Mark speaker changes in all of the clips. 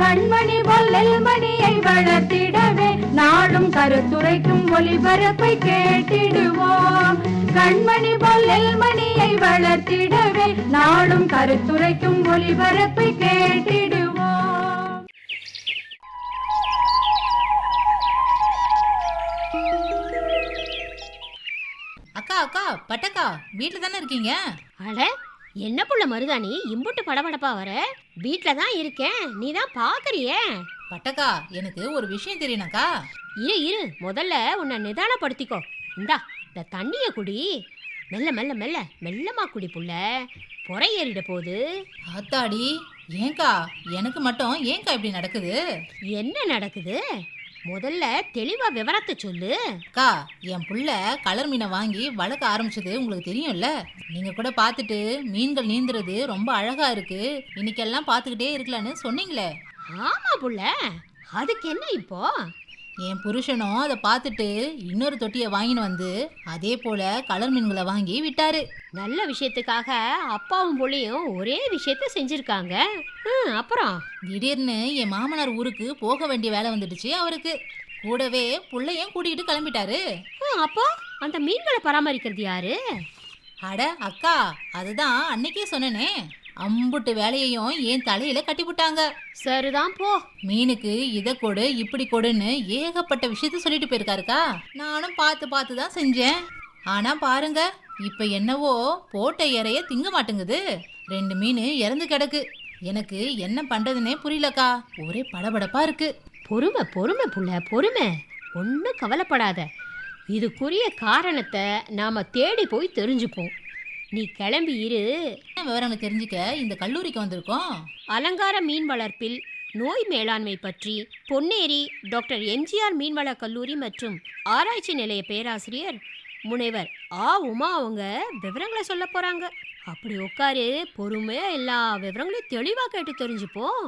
Speaker 1: கண்மணி பொல்லல் மணியை வளர்த்திடவே நாடும் கருத்துரைக்கும் ஒளிபரப்பை கேட்டிடுவோம். கண்மணி பொல்லல் மணியை வளர்த்திடவே நாடும் கருத்துரைக்கும் ஒளிபரப்பை கேட்டிடுவோம்.
Speaker 2: அக்கா அக்கா பட்டக்கா வீட்டில் தானே இருக்கீங்க?
Speaker 3: அட என்ன புள்ள மருதாணி இம்புட்டு படபடப்பா வர? வீட்ல தான் இருக்கேன். நீ தான் பாக்குறியே?
Speaker 2: பட்டக்கா எனக்கு ஒரு விஷயம் தெரியணும்க்கா.
Speaker 3: இரு இரு. முதல்ல உன்னை நிதானப்படுத்திக்கோ. இந்தா இந்த தண்ணிய குடி. மெல்ல மெல்ல மெல்ல. மெல்லமா குடி புள்ள. பொறை ஏறிட போகுது.
Speaker 2: ஆத்தாடி ஏன்க்கா? எனக்கு மட்டும் ஏன்க்கா இப்படி நடக்குது?
Speaker 3: என்ன நடக்குது? முதல்ல தெளிவா விவரத்தை சொல்லு.
Speaker 2: அக்கா என் புள்ள கலர் மீனை வாங்கி வளர்க்க ஆரம்பிச்சது உங்களுக்கு தெரியும்ல? நீங்க கூட பார்த்துட்டு மீன்கள் நீந்துறது ரொம்ப அழகா இருக்கு. இன்னைக்கெல்லாம் பார்த்துக்கிட்டே இருக்கலான்னு சொன்னீங்களே.
Speaker 3: ஆமா புள்ள. அதுக்கு என்ன இப்போ?
Speaker 2: என் புருஷனும் அதை பார்த்துட்டு இன்னொரு தொட்டியை வாங்கின்னு வந்து அதே போல கலர் மீன்களை வாங்கி விட்டாரு.
Speaker 3: நல்ல விஷயத்துக்காக அப்பாவும் புள்ளையும் ஒரே விஷயத்த செஞ்சிருக்காங்க. அப்புறம்?
Speaker 2: திடீர்னு என் மாமனார் ஊருக்கு போக வேண்டிய வேலை வந்துடுச்சு அவருக்கு. கூடவே புள்ளையும் கூட்டிகிட்டு கிளம்பிட்டாரு.
Speaker 3: அப்போ? அந்த மீன்களை பராமரிக்கிறது யாரு?
Speaker 2: அட அக்கா அதுதான் அன்னைக்கே சொன்னனே. அம்புட்டு வேலையையும் என் தலையில கட்டி விட்டாங்க
Speaker 3: சரிதான் போ.
Speaker 2: மீனுக்கு இதை கொடு இப்படி கொடுன்னு ஏகப்பட்ட விஷயத்த சொல்லிட்டு போயிருக்காருக்கா? நானும் பார்த்து பார்த்து தான் செஞ்சேன். ஆனா பாருங்க இப்ப என்னவோ போட்ட இறைய திங்க மாட்டேங்குது. ரெண்டு மீன் இறந்து கிடக்கு. எனக்கு என்ன பண்றதுனே புரியலக்கா. ஒரே படபடப்பா இருக்கு.
Speaker 3: பொறுமை பொறுமை புள்ள பொறுமை. ஒன்றும் கவலைப்படாத. இதுக்குரிய காரணத்தை நாம தேடி போய் தெரிஞ்சுப்போம். நீ கிளம்பி இரு.
Speaker 2: என்ன விவரங்களை தெரிஞ்சுக்க? இந்த கல்லூரிக்கு வந்திருக்கோம்.
Speaker 3: அலங்கார மீன் வளர்ப்பில் நோய் மேலாண்மை பற்றி பொன்னேரி டாக்டர் எம்ஜிஆர் மீன்வள கல்லூரி மற்றும் ஆராய்ச்சி நிலைய பேராசிரியர் முனைவர் ஆ. உமா அவங்க விவரங்களை சொல்ல போறாங்க. அப்படி உட்காரு பொறுமையா எல்லா விவரங்களையும் தெளிவா கேட்டு தெரிஞ்சுப்போம்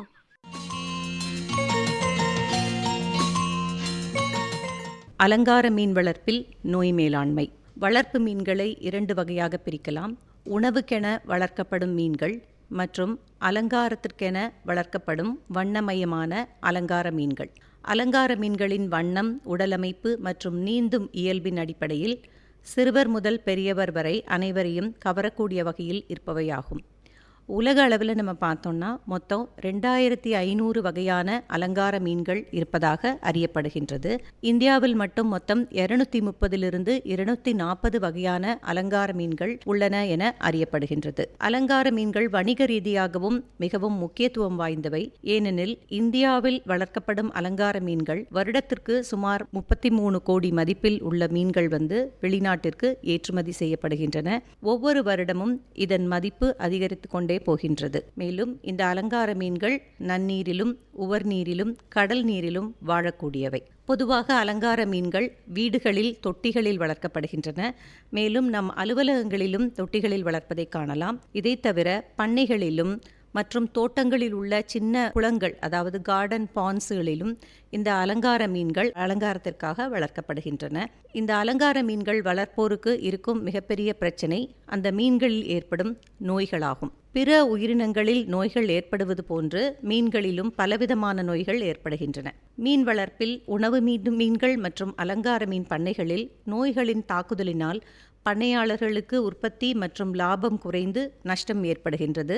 Speaker 4: அலங்கார மீன் வளர்ப்பில் நோய் மேலாண்மை. வளர்ப்பு மீன்களை இரண்டு வகையாக பிரிக்கலாம். உணவுக்கென வளர்க்கப்படும் மீன்கள் மற்றும் அலங்காரத்திற்கென வளர்க்கப்படும் வண்ணமயமான அலங்கார மீன்கள். அலங்கார மீன்களின் வண்ணம் உடலமைப்பு மற்றும் நீந்தும் இயல்பின் அடிப்படையில் சிறுவர் முதல் பெரியவர் வரை அனைவரையும் கவரக்கூடிய வகையில் இருப்பவையாகும். உலக அளவில் நம்ம பார்த்தோம்னா மொத்தம் ரெண்டாயிரத்தி ஐநூறு வகையான அலங்கார மீன்கள் இருப்பதாக அறியப்படுகின்றது. இந்தியாவில் மட்டும் மொத்தம் இருநூத்தி முப்பதிலிருந்து இருநூத்தி நாற்பது வகையான அலங்கார மீன்கள் உள்ளன என அறியப்படுகின்றது. அலங்கார மீன்கள் வணிக ரீதியாகவும் மிகவும் முக்கியத்துவம் வாய்ந்தவை. ஏனெனில் இந்தியாவில் வளர்க்கப்படும் அலங்கார மீன்கள் வருடத்திற்கு சுமார் முப்பத்தி மூணு கோடி மதிப்பில் உள்ள மீன்கள் வந்து வெளிநாட்டிற்கு ஏற்றுமதி செய்யப்படுகின்றன. ஒவ்வொரு வருடமும் இதன் மதிப்பு அதிகரித்து கொண்டே போகின்றது. மேலும் இந்த அலங்கார மீன்கள் நன்னீரிலும் உவர் நீரிலும் கடல் நீரிலும் வாழக்கூடியவை. பொதுவாக அலங்கார மீன்கள் வீடுகளில் தொட்டிகளில் வளர்க்கப்படுகின்றன. மேலும் நம் அலுவலகங்களிலும் தொட்டிகளில் வளர்ப்பதை காணலாம். இதை தவிர பண்ணைகளிலும் மற்றும் தோட்டங்களில் உள்ள சின்ன குளங்கள் அதாவது கார்டன் பான்ஸுகளிலும் இந்த அலங்கார மீன்கள் அலங்காரத்திற்காக வளர்க்கப்படுகின்றன. இந்த அலங்கார மீன்கள் வளர்ப்போருக்கு இருக்கும் மிகப்பெரிய பிரச்சனை அந்த மீன்களில் ஏற்படும் நோய்களாகும். பிற உயிரினங்களில் நோய்கள் ஏற்படுவது போன்று மீன்களிலும் பலவிதமான நோய்கள் ஏற்படுகின்றன. மீன் வளர்ப்பில் உணவு மீன் மீன்கள் மற்றும் அலங்கார மீன் பண்ணைகளில் நோய்களின் தாக்குதலினால் பண்ணையாளர்களுக்கு உற்பத்தி மற்றும் லாபம் குறைந்து நஷ்டம் ஏற்படுகின்றது.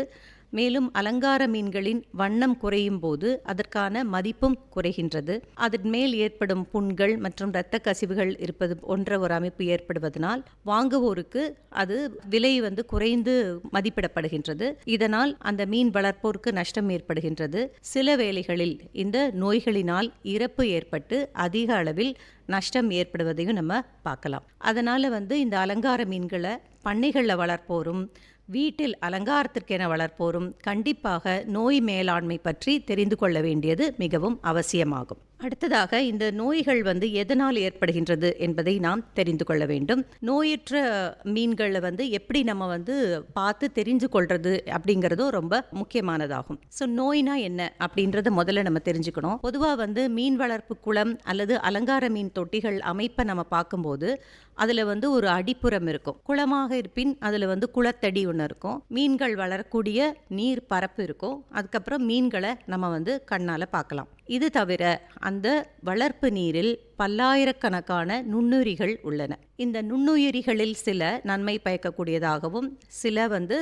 Speaker 4: மேலும் அலங்கார மீன்களின் வண்ணம் குறையும் போது அதற்கான மதிப்பும் குறைகின்றது. அதன் மேல் ஏற்படும் புண்கள் மற்றும் இரத்த கசிவுகள் இருப்பது போன்ற ஒரு அமைப்பு ஏற்படுவதனால் வாங்குவோருக்கு அது விலை வந்து குறைந்து மதிப்பிடப்படுகின்றது. இதனால் அந்த மீன் வளர்ப்போருக்கு நஷ்டம் ஏற்படுகின்றது. சில வேளைகளில் இந்த நோய்களினால் இறப்பு ஏற்பட்டு அதிக அளவில் நஷ்டம் ஏற்படுவதையும் நம்ம பார்க்கலாம். அதனால் வந்து இந்த அலங்கார மீன்களை பண்ணைகளில் வளர்ப்போரும் வீட்டில் அலங்காரத்திற்கென வளர்ப்போரும் கண்டிப்பாக நோய் மேலாண்மை பற்றி தெரிந்து கொள்ள வேண்டியது மிகவும் அவசியமாகும். அடுத்ததாக இந்த நோய்கள் வந்து எதனால் ஏற்படுகின்றது என்பதை நாம் தெரிந்து கொள்ள வேண்டும். நோயற்ற மீன்களை வந்து எப்படி நம்ம வந்து பார்த்து தெரிஞ்சு கொள்றது அப்படிங்கிறதும் ரொம்ப முக்கியமானதாகும். ஸோ நோய்னா என்ன அப்படின்றத முதல்ல நம்ம தெரிஞ்சுக்கணும். பொதுவாக வந்து மீன் வளர்ப்பு குளம் அல்லது அலங்கார மீன் தொட்டிகள் அமைப்பை நம்ம பார்க்கும்போது அதில் வந்து ஒரு அடிப்புறம் இருக்கும். குளமாக இருப்பின் அதில் வந்து குளத்தடி ஒன்று இருக்கும். மீன்கள் வளரக்கூடிய நீர் பரப்பு இருக்கும். அதுக்கப்புறம் மீன்களை நம்ம வந்து கண்ணால் பார்க்கலாம். இது தவிர அந்த வளர்ப்பு நீரில் பல்லாயிரக்கணக்கான நுண்ணுயிரிகள் உள்ளன. இந்த நுண்ணுயிரிகளில் சில நன்மை பயக்கக்கூடியதாகவும் சில வந்து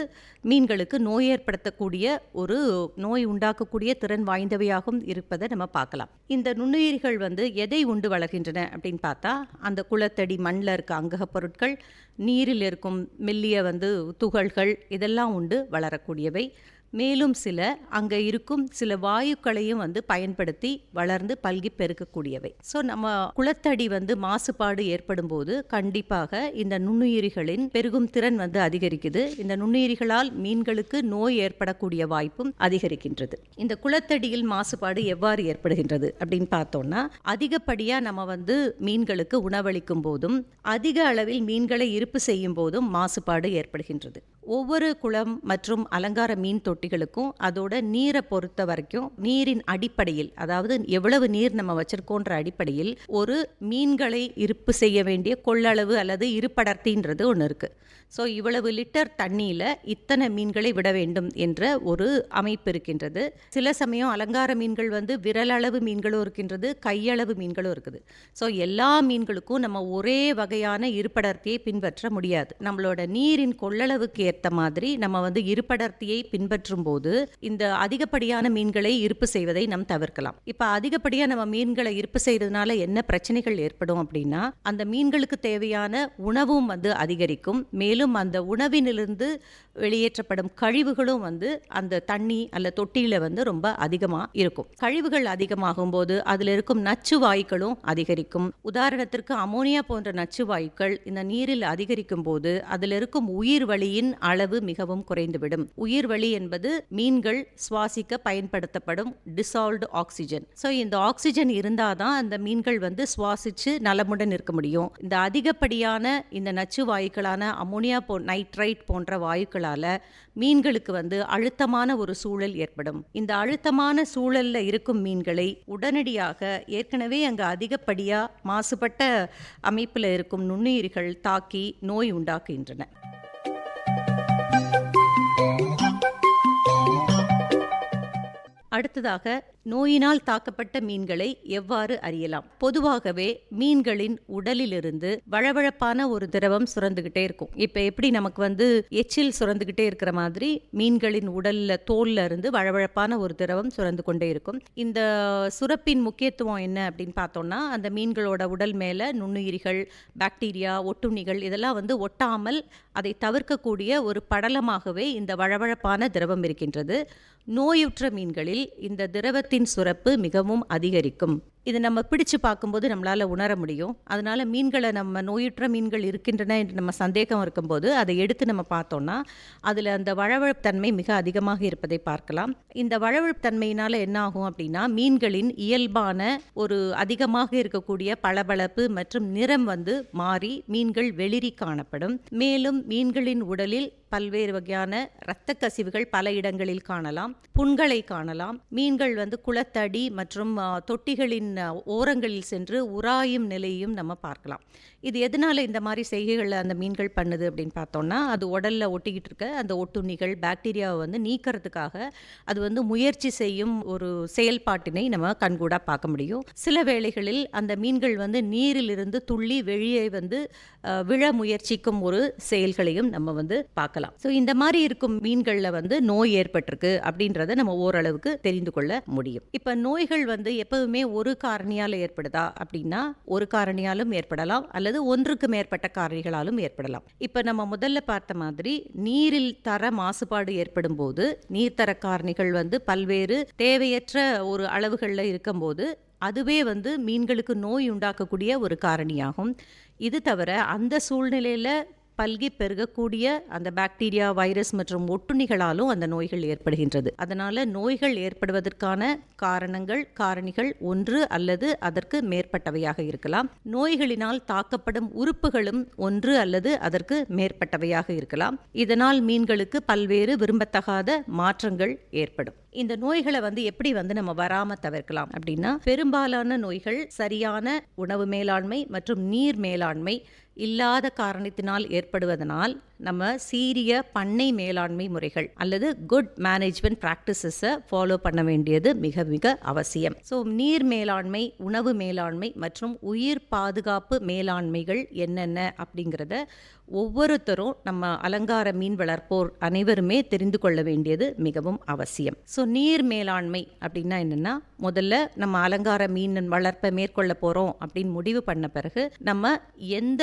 Speaker 4: மீன்களுக்கு நோய் ஏற்படுத்தக்கூடிய ஒரு நோய் உண்டாக்கக்கூடிய திறன் வாய்ந்தவையாகவும் இருப்பதை நம்ம பார்க்கலாம். இந்த நுண்ணுயிரிகள் வந்து எதை உண்டு வளர்கின்றன அப்படின்னு பார்த்தா அந்த குளத்தடி மண்ணில் இருக்க அங்கக பொருட்கள் நீரில் இருக்கும் மெல்லிய வந்து துகள்கள் இதெல்லாம் உண்டு வளரக்கூடியவை. மேலும் சில அங்கே இருக்கும் சில வாயுக்களையும் வந்து பயன்படுத்தி வளர்ந்து பல்கி பெருக்கக்கூடியவை. ஸோ நம்ம குளத்தடி வந்து மாசுபாடு ஏற்படும் போது கண்டிப்பாக இந்த நுண்ணுயிரிகளின் பெருகும் திறன் வந்து அதிகரிக்குது. இந்த நுண்ணுயிரிகளால் மீன்களுக்கு நோய் ஏற்படக்கூடிய வாய்ப்பும் அதிகரிக்கின்றது. இந்த குளத்தடியில் மாசுபாடு எவ்வாறு ஏற்படுகின்றது அப்படின்னு பார்த்தோம்னா அதிகப்படியாக நம்ம வந்து மீன்களுக்கு உணவளிக்கும் போதும் அதிக அளவில் மீன்களை இருப்பு செய்யும் போதும் மாசுபாடு ஏற்படுகின்றது. ஒவ்வொரு குளம் மற்றும் அலங்கார மீன் தொட்டிகளுக்கும் அதோட நீரை பொறுத்த வரைக்கும் நீரின் அடிப்படையில் அதாவது எவ்வளவு நீர் நம்ம வச்சிருக்கோன்ற அடிப்படையில் ஒரு மீன்களை இருப்பு செய்ய வேண்டிய கொள்ளளவு அல்லது இருப்படர்த்தின்றது ஒன்று இருக்குது ஸோ இவ்வளவு லிட்டர் தண்ணியில் இத்தனை மீன்களை விட வேண்டும் என்ற ஒரு அமைப்பு இருக்கின்றது. சில சமயம் அலங்கார மீன்கள் வந்து விரலளவு மீன்களும் இருக்கின்றது கையளவு மீன்களும் இருக்குது. ஸோ எல்லா மீன்களுக்கும் நம்ம ஒரே வகையான இருப்படர்த்தியை பின்பற்ற முடியாது. நம்மளோட நீரின் கொள்ளளவுக்கு ஏற்ற மாதிரி நம்ம வந்து இருப்படர்த்தியை பின்பற்றும் போது இந்த அதிகப்படியான மீன்களை இருப்பு செய்வதை நாம் தவிர்க்கலாம். இப்போ அதிகப்படியாக நம்ம மீன்களை இருப்பு செய்யறதுனால என்ன பிரச்சனைகள் ஏற்படும் அப்படின்னா அந்த மீன்களுக்கு தேவையான உணவும் வந்து அதிகரிக்கும். மேலும் அந்த உணவினிலிருந்து வெளியேற்றப்படும் கழிவுகளும் வந்து அந்த தண்ணி அல்ல தொட்டியில் வந்து ரொம்ப அதிகமாக இருக்கும். கழிவுகள் அதிகமாகும் போது அதில் இருக்கும் நச்சு வாயுக்களும் அதிகரிக்கும். உதாரணத்திற்கு அமோனியா போன்ற நச்சு வாயுக்கள் இந்த நீரில் அதிகரிக்கும் போது அதில் இருக்கும் உயிர் வழியின் அளவு மிகவும் குறைந்துவிடும். உயிர்வலி என்பது மீன்கள் சுவாசிக்க பயன்படுத்தப்படும் டிசால்வ்டு ஆக்சிஜன் ஸோ இந்த ஆக்சிஜன் இருந்தால் தான் அந்த மீன்கள் வந்து சுவாசிச்சு நலமுடன் இருக்க முடியும். இந்த அதிகப்படியான இந்த நச்சு வாயுக்களான அமோனியா போ நைட்ரைட் போன்ற வாயுக்களால் மீன்களுக்கு வந்து அழுத்தமான ஒரு சூழல் ஏற்படும். இந்த அழுத்தமான சூழல்ல இருக்கும் மீன்களை உடனடியாக ஏற்கனவே அங்கு அதிகப்படியா மாசுபட்ட அமைப்பில் இருக்கும் நுண்ணுயிர்கள் தாக்கி நோய் உண்டாக்குகின்றன. அடுத்ததாக நோயினால் தாக்கப்பட்ட மீன்களை எவ்வாறு அறியலாம்? பொதுவாகவே மீன்களின் உடலிலிருந்து வழவழப்பான ஒரு திரவம் சுரந்துகிட்டே இருக்கும். இப்ப எப்படி நமக்கு வந்து எச்சில் சுரந்துகிட்டே இருக்கிற மாதிரி மீன்களின் உடல்ல தோல்ல இருந்து வழவழப்பான ஒரு திரவம் சுரந்து கொண்டே இருக்கும். இந்த சுரப்பின் முக்கியத்துவம் என்ன அப்படின்னு பார்த்தோம்னா அந்த மீன்களோட உடல் மேல நுண்ணுயிரிகள் பாக்டீரியா ஒட்டுண்ணிகள் இதெல்லாம் வந்து ஒட்டாமல் அதை தவிர்க்கக்கூடிய ஒரு படலமாகவே இந்த வழவழப்பான திரவம் இருக்கின்றது. நோயுற்ற மீன்களில் இந்த திரவ திரவத்தின் சுரப்பு மிகவும் அதிகரிக்கும். இது நம்ம பிடிச்சு பார்க்கும்போது நம்மளால் உணர முடியும். அதனால் மீன்களை நம்ம நோயுற்ற மீன்கள் இருக்கின்றன என்று நம்ம சந்தேகம் இருக்கும்போது அதை எடுத்து நம்ம பார்த்தோம்னா அதில் அந்த தன்மை மிக அதிகமாக இருப்பதை பார்க்கலாம். இந்த தன்மையினால் என்ன ஆகும் அப்படின்னா மீன்களின் இயல்பான ஒரு அதிகமாக இருக்கக்கூடிய பளபளப்பு மற்றும் நிறம் வந்து மாறி மீன்கள் வெளிரி காணப்படும். மேலும் மீன்களின் உடலில் பல்வேறு வகையான இரத்த கசிவுகள் பல இடங்களில் காணலாம். புண்களை காணலாம். மீன்கள் வந்து குளத்தடி மற்றும் தொட்டிகளின் ஓரங்களில் சென்று உராயும் நிலையும் நம்ம பார்க்கலாம். இது எதனால இந்த மாதிரி செய்கைகளை அந்த மீன்கள் பண்ணுது அப்படின்னு பார்த்தோம்னா அது உடல்ல ஒட்டிக்கிட்டு இருக்க அந்த ஒட்டுண்ணிகள் பாக்டீரியாவை வந்து நீக்கிறதுக்காக அது வந்து முயற்சி செய்யும் ஒரு செயல்பாட்டினை நம்ம கண்கூடா பார்க்க முடியும். சில வேளைகளில் அந்த மீன்கள் வந்து நீரிலிருந்து துள்ளி வெளியே வந்து விழ முயற்சிக்கும் ஒரு செயல்களையும் நம்ம வந்து பார்க்கலாம். ஸோ இந்த மாதிரி இருக்கும் மீன்களில் வந்து நோய் ஏற்பட்டிருக்கு அப்படின்றத நம்ம ஓரளவுக்கு தெரிந்து கொள்ள முடியும். இப்போ நோய்கள் வந்து எப்பவுமே ஒரு காரணியால் ஏற்படுதா அப்படின்னா ஒரு காரணியாலும் ஏற்படலாம் அல்லது ஒன்றுக்கு மேற்பட்ட காரணிகளாலும் ஏற்படலாம். இப்போ நம்ம முதல்ல பார்த்த மாதிரி நீரில் தர மாசுபாடு ஏற்படும் போது நீர்த்தர காரணிகள் வந்து பல்வேறு தேவையற்ற ஒரு அளவுகளில் இருக்கும்போது அதுவே வந்து மீன்களுக்கு நோய் உண்டாக்கக்கூடிய ஒரு காரணியாகும். இது தவிர அந்த சூழ்நிலையில் பல்கி பெருகக்கூடிய அந்த பாக்டீரியா வைரஸ் மற்றும் ஒட்டுண்ணிகளாலும் அந்த நோய்கள் ஏற்படுகின்றது. அதனால நோய்கள் ஏற்படுவதற்கான காரணங்கள் காரணிகள் ஒன்று அல்லது அதற்கு மேற்பட்டவையாக இருக்கலாம். நோய்களினால் தாக்கப்படும் உறுப்புகளும் ஒன்று அல்லது அதற்கு மேற்பட்டவையாக இருக்கலாம். இதனால் மீன்களுக்கு பல்வேறு விரும்பத்தகாத மாற்றங்கள் ஏற்படும். இந்த நோய்களை வந்து எப்படி வந்து நம்ம வராம தவிர்க்கலாம் அப்படின்னா பெரும்பாலான நோய்கள் சரியான உணவு மேலாண்மை மற்றும் நீர் மேலாண்மை இல்லாத காரணத்தினால் ஏற்படுவதனால் நம்ம சீரிய பண்ணை மேலாண்மை முறைகள் அல்லது குட் மேனேஜ்மெண்ட் ப்ராக்டிசஸை ஃபாலோ பண்ண வேண்டியது மிக மிக அவசியம். ஸோ நீர் மேலாண்மை உணவு மேலாண்மை மற்றும் உயிர் பாதுகாப்பு மேலாண்மைகள் என்னென்ன அப்படிங்கிறத ஒவ்வொருத்தரும் நம்ம அலங்கார மீன் வளர்ப்போர் அனைவருமே தெரிந்து கொள்ள வேண்டியது மிகவும் அவசியம். ஸோ நீர் மேலாண்மை அப்படின்னா என்னென்னா முதல்ல நம்ம அலங்கார மீன் வளர்ப்பை மேற்கொள்ள போகிறோம் அப்படின்னு முடிவு பண்ண பிறகு நம்ம எந்த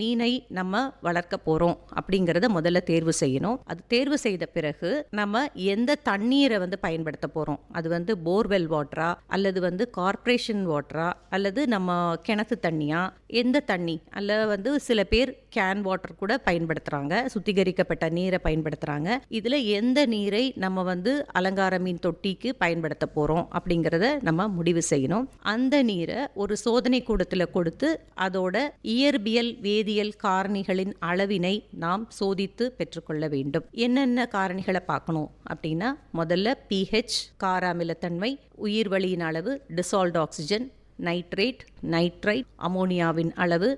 Speaker 4: மீனை நம்ம வளர்க்க போகிறோம் அப்படி அப்படிங்கிறத முதல்ல தேர்வு செய்யணும். அது தேர்வு செய்த பிறகு நம்ம எந்த தண்ணீரை வந்து பயன்படுத்த போகிறோம் அது வந்து போர்வெல் வாட்டரா அல்லது வந்து கார்பரேஷன் வாட்டரா அல்லது நம்ம கிணத்து தண்ணியா? எந்த தண்ணி? அல்ல வந்து சில பேர் கேன் வாட்டர் கூட பயன்படுத்துகிறாங்க சுத்திகரிக்கப்பட்ட நீரை பயன்படுத்துகிறாங்க இதில் எந்த நீரை நம்ம வந்து அலங்கார மீன் தொட்டிக்கு பயன்படுத்த போகிறோம் அப்படிங்கிறத நம்ம முடிவு செய்யணும். அந்த நீரை ஒரு சோதனை கூடத்தில் கொடுத்து அதோட இயற்பியல் வேதியியல் காரணிகளின் அளவினை நாம் சோதித்து பெற்றுக்கொள்ள வேண்டும். என்னென்ன காரணிகளை பார்க்கணும் அப்படின்னா முதல்ல பிஹெச் காராமிலத்தன்மை உயிர் வழியின் அளவு டிசால்ட் ஆக்சிஜன் நைட்ரேட் நைட்ரைட் அமோனியாவின் அளவு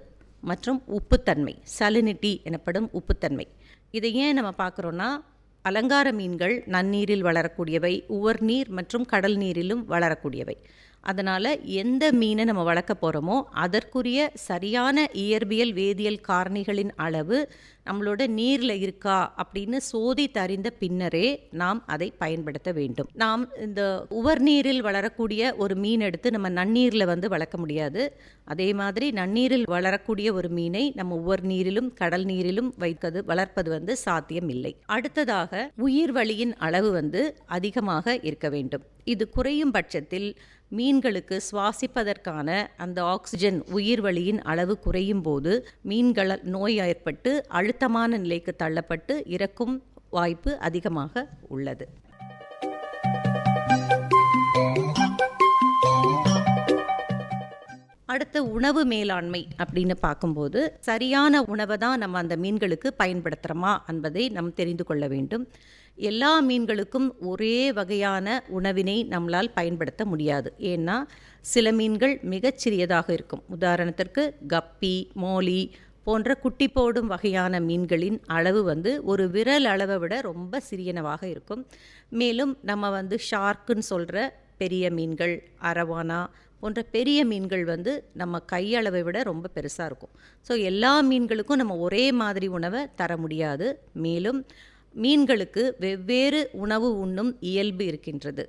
Speaker 4: மற்றும் உப்புத்தன்மை சலினிட்டி எனப்படும் உப்புத்தன்மை. இதை ஏன் நம்ம பார்க்குறோன்னா அலங்கார மீன்கள் நன்னீரில் வளரக்கூடியவை உவர் நீர் மற்றும் கடல் நீரிலும் வளரக்கூடியவை. அதனால் எந்த மீனை நம்ம வளர்க்க போகிறோமோ அதற்குரிய சரியான இயற்பியல் வேதியியல் காரணிகளின் அளவு நம்மளோட நீரில் இருக்கா அப்படின்னு சோதித்தறிந்த பின்னரே நாம் அதை பயன்படுத்த வேண்டும். நாம் இந்த உவர்நீரில் வளரக்கூடிய ஒரு மீன் எடுத்து நம்ம நன்னீரில் வந்து வளர்க்க முடியாது. அதே மாதிரி நன்னீரில் வளரக்கூடிய ஒரு மீனை நம்ம உவர் நீரிலும் கடல் நீரிலும் வைப்பது வளர்ப்பது வந்து சாத்தியம் இல்லை. அடுத்ததாக உயிர் வழியின் அளவு வந்து அதிகமாக இருக்க வேண்டும். இது குறையும் பட்சத்தில் மீன்களுக்கு சுவாசிப்பதற்கான அந்த ஆக்சிஜன் உயிர் வழியின் அளவு குறையும் போது மீன்கள் நோய் ஏற்பட்டு அழுத்தமான நிலைக்கு தள்ளப்பட்டு இறக்கும் வாய்ப்பு அதிகமாக உள்ளது. அடுத்த உணவு மேலாண்மை அப்படின்னு பார்க்கும்போது சரியான உணவை தான் நம்ம அந்த மீன்களுக்கு பயன்படுத்துகிறோமா என்பதை நாம் தெரிந்து கொள்ள வேண்டும். எல்லா மீன்களுக்கும் ஒரே வகையான உணவினை நம்மளால் பயன்படுத்த முடியாது. ஏன்னா சில மீன்கள் மிகச்சிறியதாக இருக்கும். உதாரணத்திற்கு கப்பி மோலி போன்ற குட்டி போடும் வகையான மீன்களின் அளவு வந்து ஒரு விரல் அளவை விட ரொம்ப சிறியனவாக இருக்கும். மேலும் நம்ம வந்து ஷார்க்குன்னு சொல்கிற பெரிய மீன்கள் அரவானா போன்ற பெரிய மீன்கள் வந்து நம்ம கையளவை விட ரொம்ப பெருசாக இருக்கும். ஸோ எல்லா மீன்களுக்கும் நம்ம ஒரே மாதிரி உணவை தர முடியாது. மேலும் மீன்களுக்கு வெவ்வேறு உணவு உண்ணும் இயல்பு இருக்கின்றது.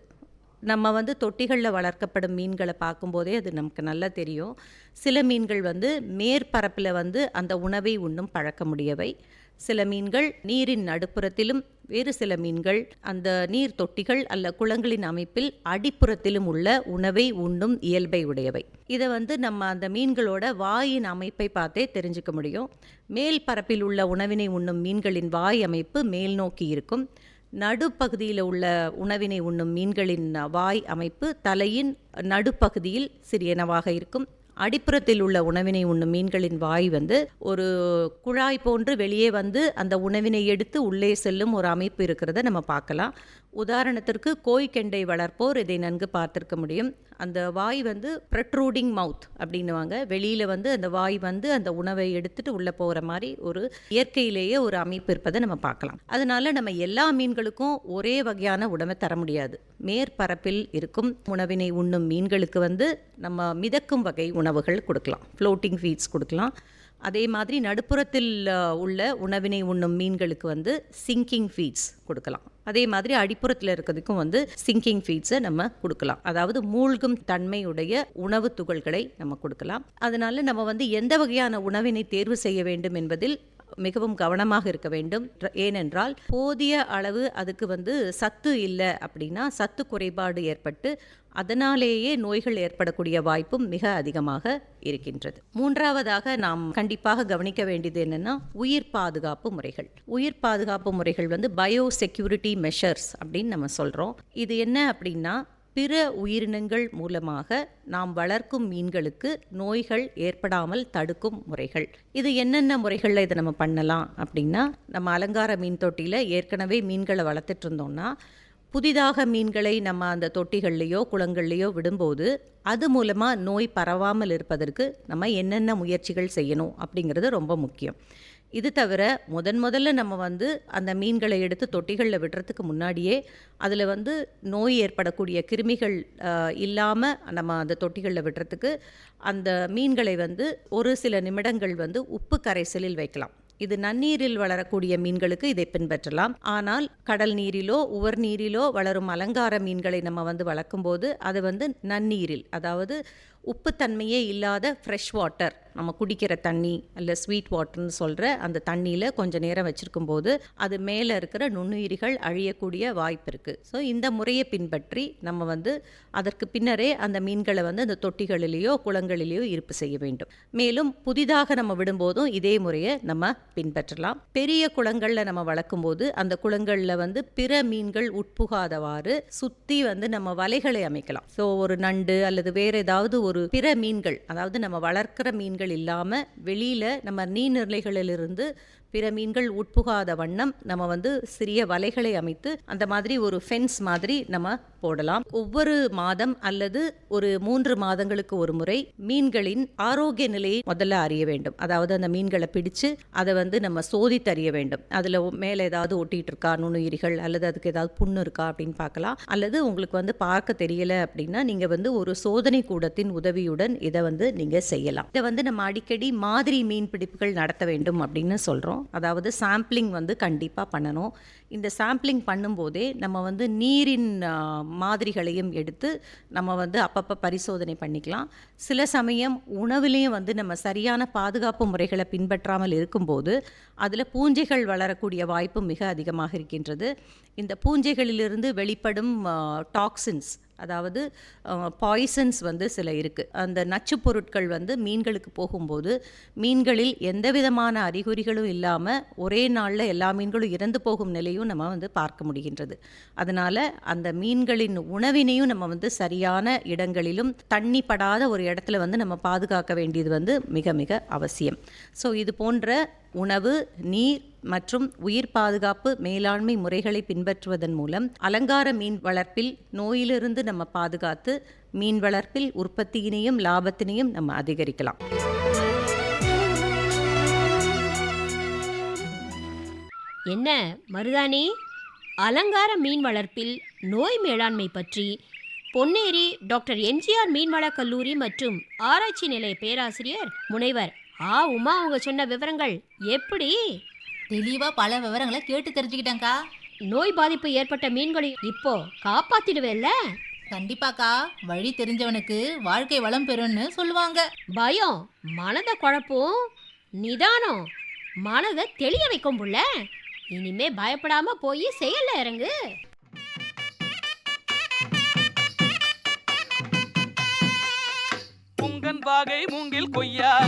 Speaker 4: நம்ம வந்து தொட்டிகளில் வளர்க்கப்படும் மீன்களை பார்க்கும்போதே அது நமக்கு நல்லா தெரியும். சில மீன்கள் வந்து மேற்பரப்பில் வந்து அந்த உணவை உண்ணும் பழக்க முடியவை சில மீன்கள் நீரின் நடுப்புறத்திலும் வேறு சில மீன்கள் அந்த நீர் தொட்டிகள் அல்ல குளங்களின் அமைப்பில் அடிப்புறத்திலும் உள்ள உணவை உண்ணும் இயல்பை உடையவை. இதை வந்து நம்ம அந்த மீன்களோட வாயின் அமைப்பை பார்த்தே தெரிஞ்சுக்க முடியும். மேல் பரப்பில் உள்ள உணவினை உண்ணும் மீன்களின் வாய் அமைப்பு மேல் நோக்கி இருக்கும். நடுப்பகுதியில் உள்ள உணவினை உண்ணும் மீன்களின் வாய் அமைப்பு தலையின் நடுப்பகுதியில் சிறியனவாக இருக்கும். அடிப்புறத்தில் உள்ள உணவினை உண்ணும் மீன்களின் வாய் வந்து ஒரு குழாய் போன்று வெளியே வந்து அந்த உணவினை எடுத்து உள்ளே செல்லும் ஒரு அமைப்பு இருக்கிறத நம்ம பார்க்கலாம். உதாரணத்திற்கு கோய்கெண்டை வளர்ப்போர் இதை நன்கு பார்த்திருக்க முடியும். அந்த வாய் வந்து ப்ரட்ரூடிங் மவுத் அப்படின்னுவாங்க. வெளியில் வந்து அந்த வாய் வந்து அந்த உணவை எடுத்துட்டு உள்ளே போகிற மாதிரி ஒரு இயற்கையிலேயே ஒரு அமைப்பு இருப்பதை நம்ம பார்க்கலாம். அதனால நம்ம எல்லா மீன்களுக்கும் ஒரே வகையான உணவை தர முடியாது. மேற்பரப்பில் இருக்கும் உணவினை உண்ணும் மீன்களுக்கு வந்து நம்ம மிதக்கும் வகை உணவுகள் கொடுக்கலாம். ஃப்ளோட்டிங் ஃபீட்ஸ் கொடுக்கலாம். அதே மாதிரி நடுப்புறத்தில் உள்ள உணவினை உண்ணும் மீன்களுக்கு வந்து சிங்கிங் ஃபீட்ஸ் கொடுக்கலாம். அதே மாதிரி அடிப்புறத்தில் இருக்கிறதுக்கும் வந்து சிங்கிங் ஃபீட்ஸை நம்ம கொடுக்கலாம். அதாவது மூழ்கும் தன்மையுடைய உணவு துகள்களை நம்ம கொடுக்கலாம். அதனால நம்ம வந்து எந்த வகையான உணவினை தேர்வு செய்ய வேண்டும் என்பதில் மிகவும் கவனமாக இருக்க வேண்டும். ஏனென்றால் போதிய அளவு அதுக்கு வந்து சத்து இல்லை அப்படின்னா சத்து குறைபாடு ஏற்பட்டு அதனாலேயே நோய்கள் ஏற்படக்கூடிய வாய்ப்பும் மிக அதிகமாக இருக்கின்றது. மூன்றாவதாக நாம் கண்டிப்பாக கவனிக்க வேண்டியது என்னென்னா உயிர் பாதுகாப்பு முறைகள். உயிர் பாதுகாப்பு முறைகள் வந்து பயோ செக்யூரிட்டி மெஷர்ஸ் அப்படின்னு நம்ம சொல்கிறோம் இது என்ன அப்படின்னா பிற உயிரினங்கள் மூலமாக நாம் வளர்க்கும் மீன்களுக்கு நோய்கள் ஏற்படாமல் தடுக்கும் முறைகள். இது என்னென்ன முறைகளில் இதை நம்ம பண்ணலாம் அப்படின்னா நம்ம அலங்கார மீன் தொட்டியில் ஏற்கனவே மீன்களை வளர்த்துட்டு இருந்தோம்னா புதிதாக மீன்களை நம்ம அந்த தொட்டிகள்லேயோ குளங்கள்லேயோ விடும்போது அது மூலமாக நோய் பரவாமல் இருப்பதற்கு நம்ம என்னென்ன முயற்சிகள் செய்யணும் அப்படிங்கிறது ரொம்ப முக்கியம். இது தவிர முதன் முதல்ல நம்ம வந்து அந்த மீன்களை எடுத்து தொட்டிகளில் விடுறதுக்கு முன்னாடியே அதில் வந்து நோய் ஏற்படக்கூடிய கிருமிகள் இல்லாமல் நம்ம அந்த தொட்டிகளில் விடுறதுக்கு அந்த மீன்களை வந்து ஒரு சில நிமிடங்கள் வந்து உப்பு கரைசலில் வைக்கலாம். இது நன்னீரில் வளரக்கூடிய மீன்களுக்கு இதை பின்பற்றலாம். ஆனால் கடல் நீரிலோ உவர் நீரிலோ வளரும் அலங்கார மீன்களை நம்ம வந்து வளர்க்கும்போது அது வந்து நன்னீரில் அதாவது உப்புத்தன்மையே இல்லாத ஃப்ரெஷ் வாட்டர் நம்ம குடிக்கிற தண்ணி இல்லை ஸ்வீட் வாட்டர்னு சொல்கிற அந்த தண்ணியில் கொஞ்சம் நேரம் வச்சுருக்கும் போது அது மேலே இருக்கிற நுண்ணுயிரிகள் அழியக்கூடிய வாய்ப்பு இருக்குது ஸோ இந்த முறையை பின்பற்றி நம்ம வந்து அதற்கு பின்னரே அந்த மீன்களை வந்து அந்த தொட்டிகளிலேயோ குளங்களிலேயோ இருப்பு செய்ய வேண்டும். மேலும் புதிதாக நம்ம விடும்போதும் இதே முறையை நம்ம பின்பற்றலாம். பெரிய குளங்களில் நம்ம வளர்க்கும்போது அந்த குளங்களில் வந்து பிற மீன்கள் உட்புகாதவாறு சுற்றி வந்து நம்ம வலைகளை அமைக்கலாம். ஸோ ஒரு நண்டு அல்லது வேறு ஏதாவது ஒரு பிற மீன்கள் அதாவது நம்ம வளர்க்கிற மீன்கள் இல்லாமல் வெளியில் நம்ம நீர்நிலைகளிலிருந்து பிற மீன்கள் உட்புகாத வண்ணம் நம்ம வந்து சிறிய வலைகளை அமைத்து அந்த மாதிரி ஒரு ஃபென்ஸ் மாதிரி நம்ம போடலாம். ஒவ்வொரு மாதம் அல்லது ஒரு மூன்று மாதங்களுக்கு ஒரு முறை மீன்களின் ஆரோக்கிய நிலையை முதல்ல அறிய வேண்டும். அதாவது அந்த மீன்களை பிடிச்சு அதை வந்து நம்ம சோதித்து அறிய வேண்டும். அதில் மேலே ஏதாவது ஒட்டிகிட்டு இருக்கா நுண்ணுயிரிகள் அல்லது அதுக்கு ஏதாவது புண்ணு இருக்கா அப்படின்னு பார்க்கலாம். அல்லது உங்களுக்கு வந்து பார்க்க தெரியல அப்படின்னா நீங்கள் வந்து ஒரு சோதனை கூடத்தின் உதவியுடன் இதை வந்து நீங்கள் செய்யலாம். இதை வந்து நம்ம அடிக்கடி மாதிரி மீன் பிடிப்புகள் நடத்த வேண்டும் அப்படின்னு சொல்கிறோம் அதாவது சாம்பிளிங் வந்து கண்டிப்பாக பண்ணணும். இந்த சாம்பிளிங் பண்ணும்போதே நம்ம வந்து நீரின் மாதிரிகளையும் எடுத்து நம்ம வந்து அப்பப்போ பரிசோதனை பண்ணிக்கலாம். சில சமயம் உணவுலேயும் வந்து நம்ம சரியான பாதுகாப்பு முறைகளை பின்பற்றாமல் இருக்கும்போது அதில் பூஞ்சைகள் வளரக்கூடிய வாய்ப்பு மிக அதிகமாக இருக்கின்றது. இந்த பூஞ்சைகளிலிருந்து வெளிப்படும் டாக்ஸின்ஸ் அதாவது பாய்சன்ஸ் வந்து சில இருக்குது அந்த நச்சு பொருட்கள் வந்து மீன்களுக்கு போகும்போது மீன்களில் எந்த விதமான அறிகுறிகளும் இல்லாமல் ஒரே நாளில் எல்லா மீன்களும் இறந்து போகும் நிலையும் நம்ம வந்து பார்க்க முடிகின்றது. அதனால் அந்த மீன்களின் உணவினையும் நம்ம வந்து சரியான இடங்களிலும் தண்ணி படாத ஒரு இடத்துல வந்து நம்ம பாதுகாக்க வேண்டியது வந்து மிக மிக அவசியம். ஸோ இது போன்ற உணவு நீர் மற்றும் உயிர் பாதுகாப்பு மேலாண்மை முறைகளை பின்பற்றுவதன் மூலம் அலங்கார மீன் வளர்ப்பில் நோயிலிருந்து நம்ம பாதுகாத்து மீன் வளர்ப்பில் உற்பத்தியினையும் லாபத்தினையும் நம்ம அதிகரிக்கலாம்.
Speaker 3: என்ன மருதாணி? அலங்கார மீன் வளர்ப்பில் நோய் மேலாண்மை பற்றி பொன்னேரி டாக்டர் எம்ஜிஆர் மீன்வள கல்லூரி மற்றும் ஆராய்ச்சி நிலைய பேராசிரியர் முனைவர் ஆ உமா அவங்க சொன்ன விவரங்கள் எப்படி?
Speaker 2: தெளிவாக பல விவரங்களை கேட்டு தெரிஞ்சுக்கிட்டேங்க்கா
Speaker 3: நோய் பாதிப்பு ஏற்பட்ட மீன்களை இப்போ காப்பாத்திடுவேல்ல?
Speaker 2: கண்டிப்பாக்கா வழி தெரிஞ்சவனுக்கு வாழ்க்கை வளம் பெறும்னு சொல்லுவாங்க.
Speaker 3: பயம் மனதை குழப்பும் நிதானம் மனதை தெளிய வைக்கும் புள்ள. இனிமே பயப்படாம போய் செயல்ல இறங்கு.
Speaker 5: புங்கன் வாகை மூங்கில் கொய்யா.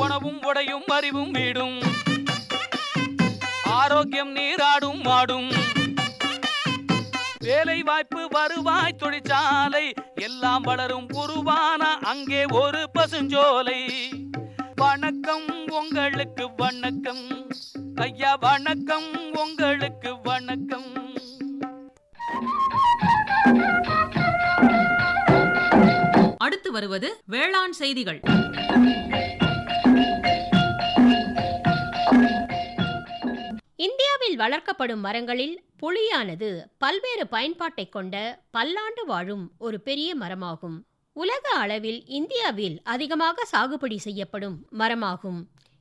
Speaker 5: உணவும் உடையும் அறிவும் வீடும் ஆரோக்கியம் நீராடும் மாடும். வேலை வாய்ப்பு வருவாய் தொழிற்சாலை எல்லாம் வளரும் குருவான அங்கே ஒரு பசுஞ்சோலை. வணக்கம் உங்களுக்கு வணக்கம். ஐயா வணக்கம் உங்களுக்கு வணக்கம்.
Speaker 6: அடுத்து
Speaker 7: வருவது வேளாண் செய்திகள்.
Speaker 3: இந்தியாவில் வளர்க்கப்படும் மரங்களில் புளியானது பல்வேறு பயன்பாட்டை கொண்ட பல்லாண்டு வாழும் ஒரு பெரிய மரமாகும். உலக அளவில் இந்தியாவில் அதிகமாக சாகுபடி செய்யப்படும் மரமாகும்.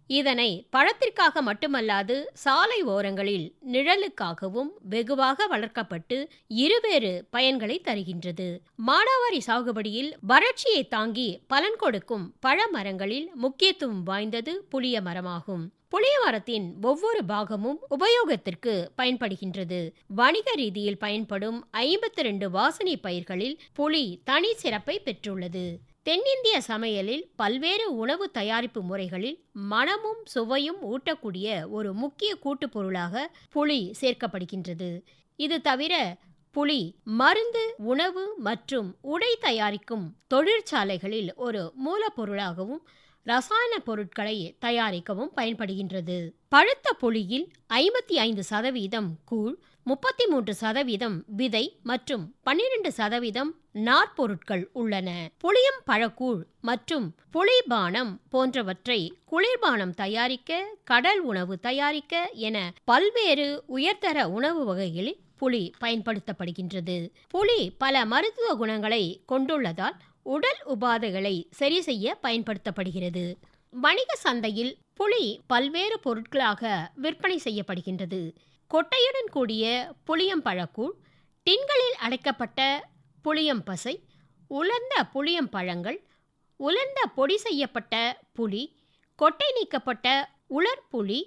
Speaker 3: இதனை பழத்திற்காக மட்டுமல்லாது சாலை ஓரங்களில் நிழலுக்காகவும் வெகுவாக வளர்க்கப்பட்டு இருவேறு பயன்களை தருகின்றது. மானாவாரி சாகுபடியில் வறட்சியை தாங்கி பலன் கொடுக்கும் பழமரங்களில் முக்கியத்துவம் வாய்ந்தது புளிய மரமாகும். புளிய மரத்தின் ஒவ்வொரு பாகமும் உபயோகத்திற்கு பயன்படுகின்றது. வணிக ரீதியில் பயன்படும் ஐம்பத்தி ரெண்டு வாசனை பயிர்களில் புளி தனி சிறப்பை பெற்றுள்ளது. தென்னிந்திய சமையலில் பல்வேறு உணவு தயாரிப்பு முறைகளில் மணமும் சுவையும் ஊட்டக்கூடிய ஒரு முக்கிய கூட்டுப் பொருளாக புளி சேர்க்கப்படுகின்றது. இது தவிர புளி மருந்து உணவு மற்றும் உடை தயாரிக்கும் தொழிற்சாலைகளில் ஒரு மூலப்பொருளாகவும் ரசாயன பொருட்களை தயாரிக்கவும் பயன்படுகின்றது. பழுத்த புளியில் ஐம்பத்தி ஐந்து சதவீதம் கூழ் முப்பத்தி மூன்று சதவீதம் விதை மற்றும் பன்னிரண்டு சதவீதம் நாற்பொருட்கள் உள்ளன. புளியம் பழக்கூழ் மற்றும் புளிபானம் போன்றவற்றை குளிர்பானம் தயாரிக்க கடல் உணவு தயாரிக்க என பல்வேறு உயர்தர உணவு வகைகளில் புளி பயன்படுத்தப்படுகின்றது. புளி பல மருத்துவ குணங்களை கொண்டுள்ளதால் உடல் உபாதைகளை சரி செய்ய பயன்படுத்தப்படுகிறது. வணிக சந்தையில் புளி பல்வேறு பொருட்களாக விற்பனை செய்யப்படுகின்றது. கொட்டையுடன் கூடிய புளியம்பழக்கூழ் டின்களில் அடைக்கப்பட்ட புளியம்பசை உலர்ந்த புளியம்பழங்கள் உலர்ந்த பொடி செய்யப்பட்ட புளி கொட்டை நீக்கப்பட்ட உலர் புளி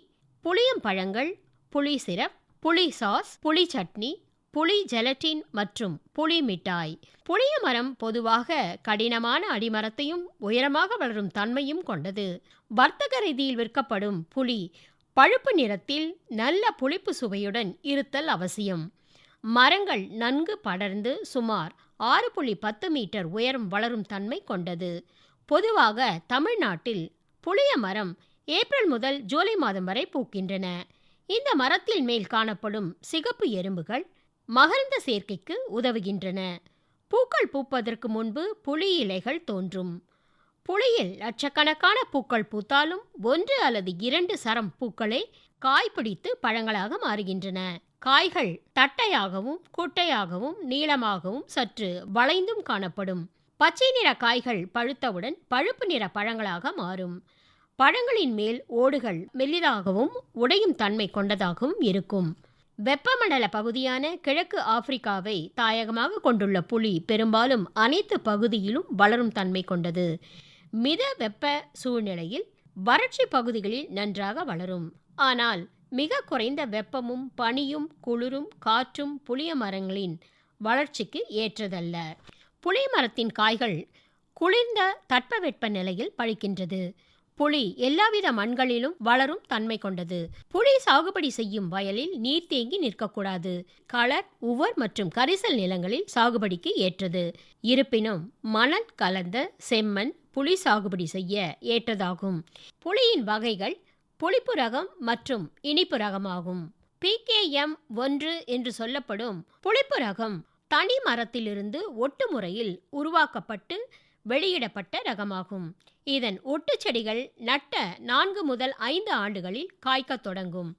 Speaker 3: புளியம்பழங்கள் புளி சிரப் புளி சாஸ் புளி சட்னி புளி ஜெலட்டின் மற்றும் புளி மிட்டாய். புளிய மரம் பொதுவாக கடினமான அடிமரத்தையும் உயரமாக வளரும் தன்மையும் கொண்டது. வர்த்தக ரீதியில் விற்கப்படும் புளி பழுப்பு நிறத்தில் நல்ல புளிப்பு சுவையுடன் இருத்தல் அவசியம். மரங்கள் நன்கு படர்ந்து சுமார் ஆறு புள்ளி பத்து மீட்டர் உயரம் வளரும் தன்மை கொண்டது. பொதுவாக தமிழ்நாட்டில் புளிய மரம் ஏப்ரல் முதல் ஜூலை மாதம் வரை பூக்கின்றன. இந்த மரத்தில் மேல் காணப்படும் சிகப்பு எறும்புகள் மகர்ந்த சேர்க்கைக்கு உதவுகின்றன. பூக்கள் பூப்பதற்கு முன்பு புளி இலைகள் தோன்றும். புளியில் லட்சக்கணக்கான பூக்கள் பூத்தாலும் ஒன்று அல்லது இரண்டு சரம் பூக்களே காய் பிடித்து பழங்களாக மாறுகின்றன. காய்கள் தட்டையாகவும் குட்டையாகவும் நீளமாகவும் சற்று வளைந்தும் காணப்படும். பச்சை நிற காய்கள் பழுத்தவுடன் பழுப்பு நிற பழங்களாக மாறும். பழங்களின் மேல் ஓடுகள் மெல்லிதாகவும் உடையும் தன்மை கொண்டதாகவும் இருக்கும். வெப்பமண்டல பகுதியான கிழக்கு ஆப்பிரிக்காவை தாயகமாக கொண்டுள்ள புலி பெரும்பாலும் அனைத்து பகுதியிலும் வளரும் தன்மை கொண்டது. மித வெப்ப சூழ்நிலையில் வறட்சி பகுதிகளில் நன்றாக வளரும். ஆனால் மிக குறைந்த வெப்பமும் பனியும் குளிரும் காற்றும் புளிய மரங்களின் வளர்ச்சிக்கு ஏற்றதல்ல. புளிய மரத்தின் காய்கள் குளிர்ந்த தட்பவெட்ப நிலையில் பழிக்கின்றது. புளி எல்லாவித மண்களிலும் வளரும் தன்மை கொண்டது. புளி சாகுபடி செய்யும் வயலில் நீர் தேங்கி நிற்கக்கூடாது. களர் உவர் மற்றும் கரிசல் நிலங்களில் சாகுபடிக்கு ஏற்றது. இருப்பினும் மணல் கலந்த செம்மண் புளி சாகுபடி செய்ய ஏற்றதாகும். புளியின் வகைகள் புளிப்பு ரகம் மற்றும் இனிப்பு ரகமாகும். பிகேஎம் ஒன்று என்று சொல்லப்படும் புளிப்பு ரகம் தனி மரத்திலிருந்து ஒட்டு முறையில் உருவாக்கப்பட்டு வெளியிடப்பட்ட ரகமாகும். இதன் ஒட்டு செடிகள் நட்ட நான்கு முதல் ஐந்து ஆண்டுகளில் காய்க்கத் தொடங்கும்.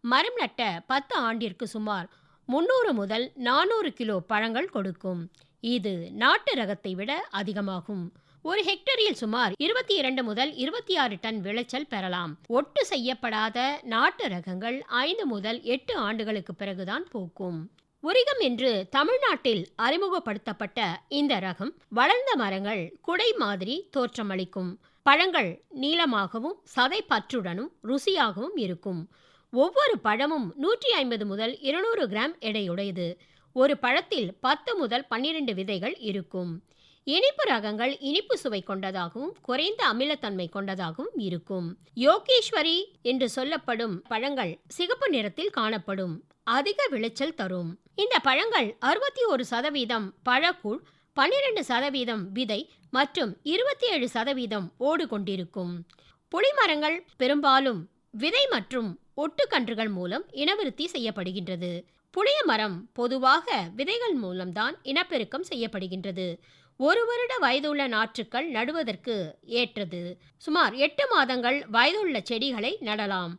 Speaker 3: மரம் நட்ட பத்து ஆண்டிற்கு சுமார் முன்னூறு முதல் நானூறு கிலோ பழங்கள் கொடுக்கும். இது நாட்டு ரகத்தை விட அதிகமாகும். ஒரு ஹெக்டரில் சுமார் இருபத்தி இரண்டு முதல் இருபத்தி ஆறு டன் விளைச்சல் பெறலாம். ஒட்டு செய்யப்படாத நாட்டு ரகங்கள் ஐந்து முதல் எட்டு ஆண்டுகளுக்கு பிறகுதான் பூக்கும். உரிகம் என்று தமிழ்நாட்டில் அறிமுகப்படுத்தப்பட்ட இந்த ரகம் வளர்ந்த மரங்கள் குடை மாதிரி தோற்றமளிக்கும். பழங்கள் நீளமாகவும் சதை பற்றுடனும் ருசியாகவும் இருக்கும். ஒவ்வொரு பழமும் நூற்றி ஐம்பது முதல் இருநூறு கிராம் எடையுடையது. ஒரு பழத்தில் பத்து முதல் பன்னிரண்டு விதைகள் இருக்கும். இனிப்பு ரகங்கள் இனிப்பு சுவை கொண்டதாகவும் குறைந்த அமிலத்தன்மை கொண்டதாகவும் இருக்கும். யோகேஸ்வரி என்று சொல்லப்படும் பழங்கள் சிகப்பு நிறத்தில் காணப்படும் அதிக விளைச்சல் தரும். இந்த பழங்கள் அறுபத்தி ஒரு சதவீதம் பழக்கூழ் பன்னிரண்டு சதவீதம் விதை மற்றும் இருபத்தி ஏழு சதவீதம் ஓடு கொண்டிருக்கும். புளிமரங்கள் பெரும்பாலும் விதை மற்றும் ஒட்டுக்கன்றுகள் மூலம் இனவிருத்தி செய்யப்படுகின்றது. புளிய மரம் பொதுவாக விதைகள் மூலம்தான் இனப்பெருக்கம் செய்யப்படுகின்றது. ஒரு வருட வயதுள்ள நாற்றுக்கள் நடுவதற்கு ஏற்றது. சுமார் எட்டு மாதங்கள் வயதுள்ள செடிகளை நடலாம்.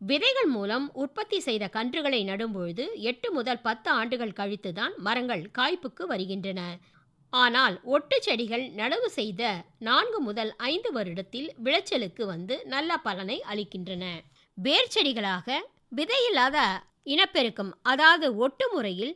Speaker 3: விதைகள் மூலம் உற்பத்தி செய்த கன்றுகளை நடும்பொழுது எட்டு முதல் பத்து ஆண்டுகள் கழித்துதான் மரங்கள் காய்ப்புக்கு வருகின்றன. ஆனால் ஒட்டு செடிகள் நடவு செய்த நான்கு முதல் ஐந்து வருடத்தில் விளைச்சலுக்கு வந்து நல்ல பலனை அளிக்கின்றன. வேர் செடிகளாக விதையில்லாத இனப்பெருக்கம் அதாவது ஒட்டு முறையில்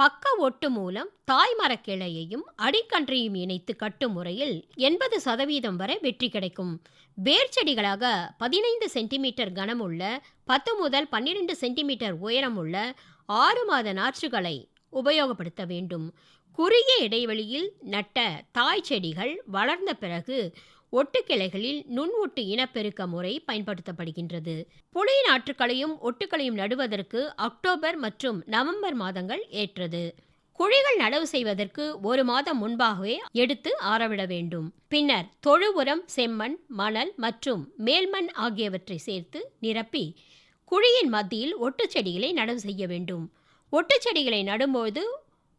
Speaker 3: பக்க ஒட்டு மூலம் தாய்மரக் கிளையையும் அடிக்கன்றையும் இணைத்து கட்டும் முறையில் எண்பது சதவீதம் வரை வெற்றி கிடைக்கும். வேர் செடிகளாக பதினைந்து சென்டிமீட்டர் கனமுள்ள பத்து முதல் பன்னிரெண்டு சென்டிமீட்டர் உயரமுள்ள ஆறு மாத நாற்றுகளை உபயோகப்படுத்த வேண்டும். குறுகிய இடைவெளியில் நட்ட தாய் செடிகள் வளர்ந்த பிறகு ஒட்டுக்கிளைகளில் நுண்ணொட்டு இனப்பெருக்க முறை பயன்படுத்தப்படுகின்றது. புளி நாற்றுக்களையும் ஒட்டுக்களையும் நடுவதற்கு அக்டோபர் மற்றும் நவம்பர் மாதங்கள் ஏற்றது. குழிகள் நடவு செய்வதற்கு ஒரு மாதம் முன்பாகவே எடுத்து ஆறவிட வேண்டும். பின்னர் தொழு உரம் செம்மண் மணல் மற்றும் மேல்மண் ஆகியவற்றை சேர்த்து நிரப்பி குழியின் மத்தியில் ஒட்டுச்செடிகளை நடவு செய்ய வேண்டும். ஒட்டுச்செடிகளை நடும்போது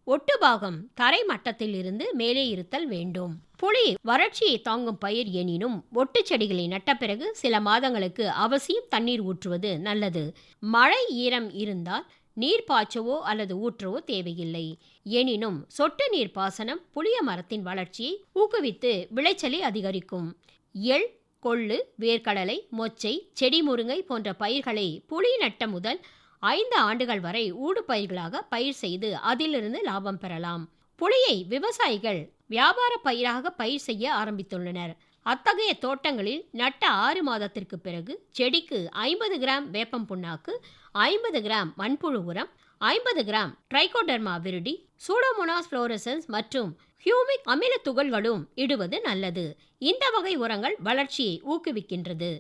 Speaker 3: ஒட்டு பாகம் தரை மட்டத்தில் இருந்து மேலே இருத்தல் வேண்டும். புளி வறட்சியை தாங்கும் பயிர் எனினும் ஒட்டு செடிகளை நட்ட பிறகு சில மாதங்களுக்கு அவசியம் தண்ணீர் ஊற்றுவது நல்லது. மழை ஈரம் இருந்தால் நீர் பாய்ச்சவோ அல்லது ஊற்றவோ தேவையில்லை. எனினும் சொட்டு நீர் பாசனம் புளிய மரத்தின் வளர்ச்சியை ஊக்குவித்து விளைச்சலை அதிகரிக்கும். எள் கொள்ளு வேர்க்கடலை மொச்சை செடி முருங்கை போன்ற பயிர்களை புளி நட்ட முதல் ஐந்து ஆண்டுகள் வரை ஊடுபயிர்களாக பயிர் செய்து அதிலிருந்து லாபம் பெறலாம். புளியை விவசாயிகள் வியாபார பயிராக பயிர் செய்ய ஆரம்பித்துள்ளனர். அத்தகைய தோட்டங்களில் நட்ட ஆறு மாதத்திற்கு பிறகு செடிக்கு ஐம்பது கிராம் வேப்பம் புண்ணாக்கு ஐம்பது கிராம் மண்புழு உரம் ஐம்பது gram Trichoderma viride Pseudomonas fluorescens மற்றும் ஹியூமிக் அமில துகள்களும் இடுவது நல்லது. இந்த வகை உரங்கள் வளர்ச்சியை ஊக்குவிக்கின்றது.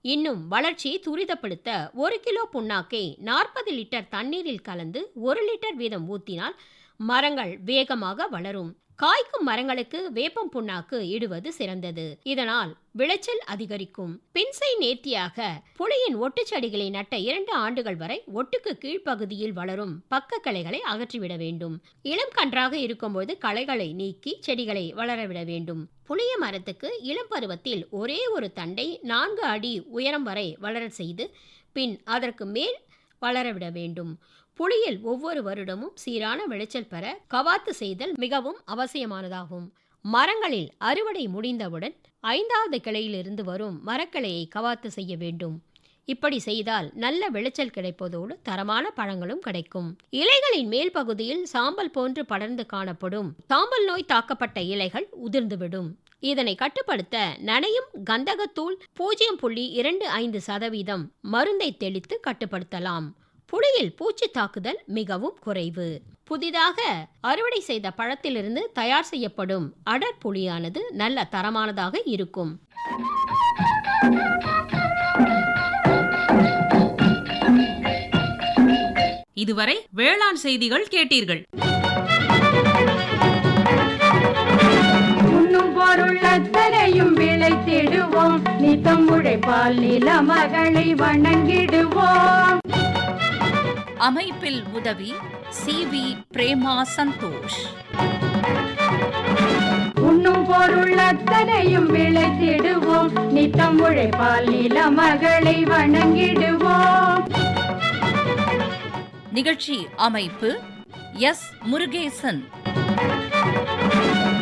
Speaker 3: இன்னும் வளர்ச்சியை துரிதப்படுத்த ஒரு கிலோ புண்ணாக்கை நாற்பது லிட்டர் தண்ணீரில் கலந்து ஒரு லிட்டர் வீதம் ஊற்றினால் மரங்கள் வேகமாக வளரும். காய்க்கும் மரங்களுக்கு வேப்பம் புண்ணாக்கு இடுவது சிறந்தது. இதனால் விளைச்சல் அதிகரிக்கும். பின்சை நேர்த்தியாக புளியின் ஒட்டுச்செடிகளை நட்ட இரண்டு ஆண்டுகள் வரை ஒட்டுக்கு கீழ்ப்பகுதியில் வளரும் பக்க கிளைகளை அகற்றிவிட வேண்டும். இளம் கன்றாக இருக்கும்போது களைகளை நீக்கி செடிகளை வளரவிட வேண்டும். புளிய மரத்துக்கு இளம் பருவத்தில் ஒரே ஒரு தண்டை நான்கு அடி உயரம் வரை வளர செய்து பின் அதற்கு மேல் வளரவிட வேண்டும். புளியில் ஒவ்வொரு வருடமும் சீரான விளைச்சல் பெற கவாத்து செய்தல் மிகவும் அவசியமானதாகும். மரங்களில் அறுவடை முடிந்தவுடன் ஐந்தாவது கிளையிலிருந்து வரும் மரக்கிளையை கவாத்து செய்ய வேண்டும். இப்படி செய்தால் நல்ல விளைச்சல் கிடைப்பதோடு தரமான பழங்களும் கிடைக்கும். இலைகளின் மேல் பகுதியில் சாம்பல் போன்று படர்ந்து காணப்படும் சாம்பல் நோய் தாக்கப்பட்ட இலைகள் உதிர்ந்துவிடும். இதனை கட்டுப்படுத்த நனையும் கந்தகத்தூள் பூஜ்ஜியம் புள்ளி இரண்டு ஐந்து சதவீதம் மருந்தை தெளித்து கட்டுப்படுத்தலாம். புளியில் பூச்சி தாக்குதல் மிகவும் குறைவு. புதிதாக அறுவடை செய்த பழத்திலிருந்து தயார் செய்யப்படும் அடர் புளியானது நல்ல தரமானதாக இருக்கும்.
Speaker 7: இதுவரை வேளாண் செய்திகள் கேட்டீர்கள்.
Speaker 1: உண்ணும் பொருள் அத்தனையும் விளைத்திடுவோம் நித்தம் உழைப்பால் நில மகளை வணங்கிடுவோம்.
Speaker 6: அமைப்பில் உதவி சி வி பிரேமா சந்தோஷ்.
Speaker 1: உண்ணும் பொருள் அத்தனையும் விளைத்திடுவோம். நித்தம் உழைப்பால் நில மகளை வணங்கிடுவோம்.
Speaker 6: நிகழ்ச்சி அமைப்பு எஸ் முருகேசன்.